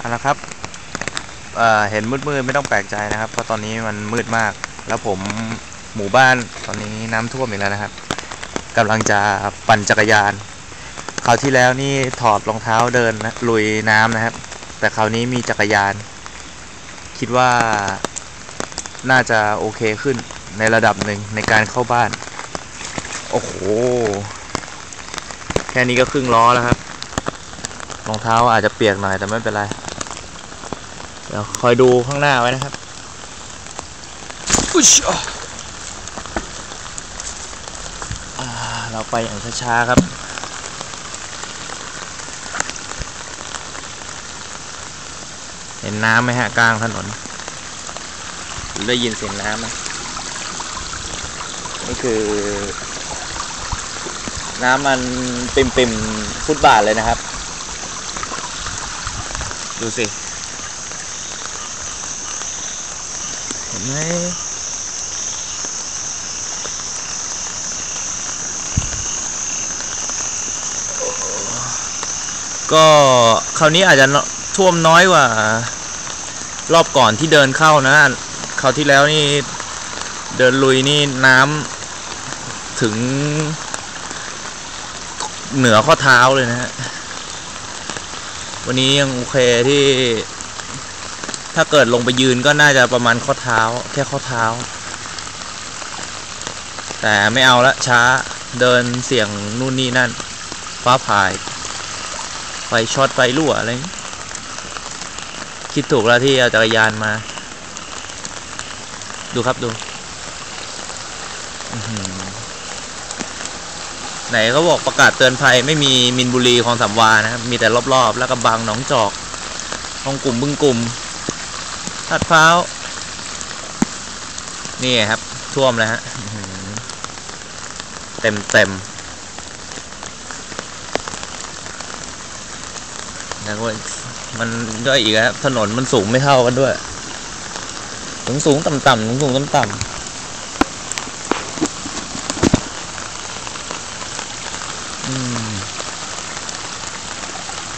เอาละครับเเห็นมืดๆไม่ต้องแปลกใจนะครับ เพราะตอนนี้มันมืดมาก แล้วผมหมู่บ้านตอนนี้น้ำท่วมอีกแล้วนะครับกำลังจะปั่นจักรยานคราวที่แล้วนี่ถอดรองเท้าเดินนะลุยน้ำนะครับ แต่คราวนี้มีจักรยาน คิดว่าน่าจะโอเคขึ้นในระดับหนึ่งในการเข้าบ้าน โอ้โห แค่นี้ก็ครึ่งล้อแล้วครับ รองเท้าอาจจะเปียกหน่อยแต่ไม่เป็นไร เดี๋ยวคอยดูข้างหน้าไว้นะครับอุ๊ยอะอ่าเราไปอย่างช้าๆครับ เห็นน้ำไหมฮะกลางถนนหรือได้ยินเสียงน้ำไหมนี่คือ น้ำมันปิ่มปิมๆฟุตบาทเลยนะครับ ดูสิ ห็นไหมก็คราวนี้อาจจะท่วมน้อยกว่า รอบก่อนที่เดินเข้านะคราวที่แล้วนี่เดินลุยนี่น้ำถึง เหนือข้อเท้าเลยนะฮะวันนี้ยังโอเคที่ ถ้าเกิดลงไปยืนก็น่าจะประมาณข้อเท้า แค่ข้อเท้า แต่ไม่เอาละช้าเดินเสี่ยงนู่นนี่นั่น ฟ้าผ่ายไฟช็อตไฟรั่วอะไรคิดถูกแล้วที่เอาจักรยานมา ดูครับดูไหนเขาบอกประกาศเตือนภัยไม่มีมินบุรีของสามวานะครับ มีแต่รอบๆ แล้วก็บางหนองจอกของกลุ่มบึงกลุ่ม ลาดพร้าวนี่ครับ ท่วมแล้วฮะเต็มเต็มแล้วก็มันด้วยอีกครับ ถนนมันสูงไม่เท่ากันด้วย สูงสูงต่ำต่ำสูงสูงต่ำต่ำ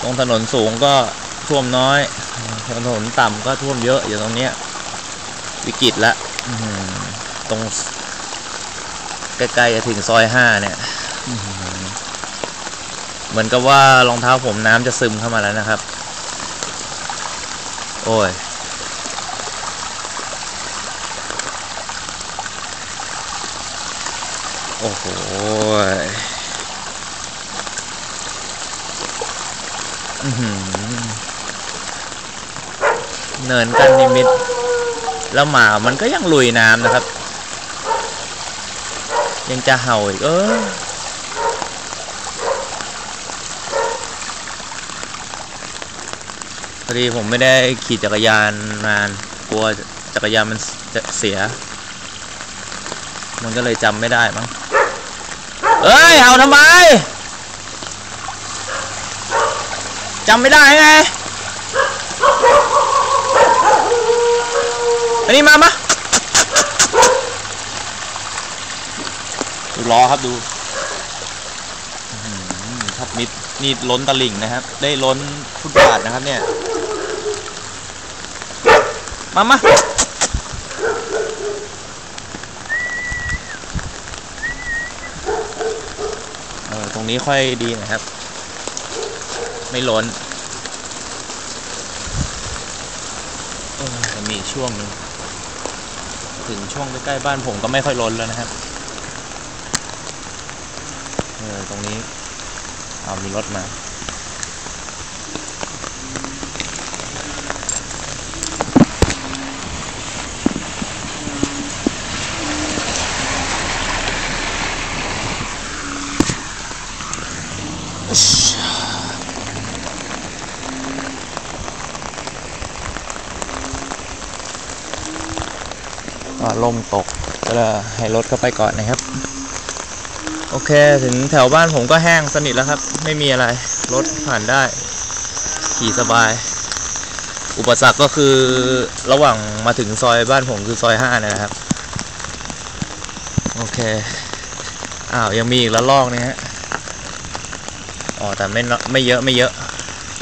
ตรงถนนสูงก็ ท่วมน้อยถนนต่ำก็ท่วมเยอะอยู่ตรงเนี้ยวิกฤตละอื้อหือตรงใกล้ๆจะถึงซอยห้าเนี่ยเหมือนกับว่ารองเท้าผมน้ำจะซึมเข้ามาแล้วนะครับ โอ้ย โอ้โหอื้อหือ เนินกันนิมิต แล้วหมามันก็ยังลุยน้ำนะครับ ยังจะเห่าอีกเออพอดีผมไม่ได้ขี่จักรยานนานกลัวจักรยานมันจะเสีย มันก็เลยจำไม่ได้มั้งเอ้ยเห่าทำไมจำไม่ได้ไง นนี้มามาดูล้อครับดูอื้อหือทับมิดนี่ล้นตลิ่งนะครับ ได้ล้นฟุตบาทนะครับเนี่ย มามาเออตรงนี้ค่อยดีนะครับ ไม่ล้นเออแต่มีอีกช่วงหนึ่ง ถึงช่วงใกล้ๆบ้านผมก็ไม่ค่อยล้นแล้วนะครับ เออ ตรงนี้ เอามีรถมา ก็ลมตกก็เลยให้รถเข้าไปก่อนนะครับ โอเคถึงแถวบ้านผมก็แห้งสนิทแล้วครับ ไม่มีอะไรรถผ่านได้ ขี่สบาย อุปสรรคก็คือระหว่างมาถึงซอยบ้านผมคือซอยห้านะครับ โอเคอ้าวยังมีอีกละลอกนี่ฮะอ๋อแต่ไม่ไม่เยอะไม่เยอะ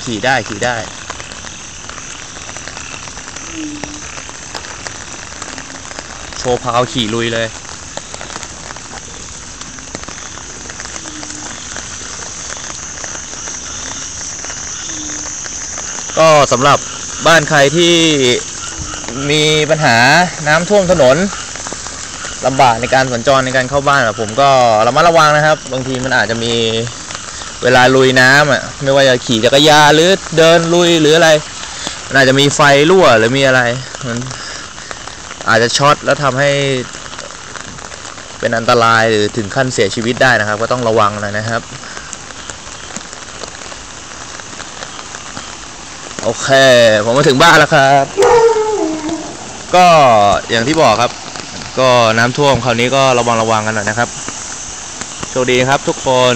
ขี่ได้ขี่ได้ โชว์พาวขี่ลุยเลย ก็สำหรับบ้านใครที่มีปัญหาน้ำท่วมถนนลำบากในการสัญจรในการเข้าบ้านผมก็ระมัดระวังนะครับ บางทีมันอาจจะมีเวลาลุยน้ำอะไม่ว่าจะขี่จักรยานหรือเดินลุยหรืออะไรมันอาจจะมีไฟรั่วหรือมีอะไรมัน อาจจะช็อตแล้วทำให้เป็นอันตรายหรือถึงขั้นเสียชีวิตได้นะครับ ก็ต้องระวังหน่อยนะครับโอเค ผมมาถึงบ้านแล้วครับ ก็อย่างที่บอกครับ ก็น้ำท่วมคราวนี้ก็ระวังระวังกันหน่อยนะครับโชคดีครับทุกคน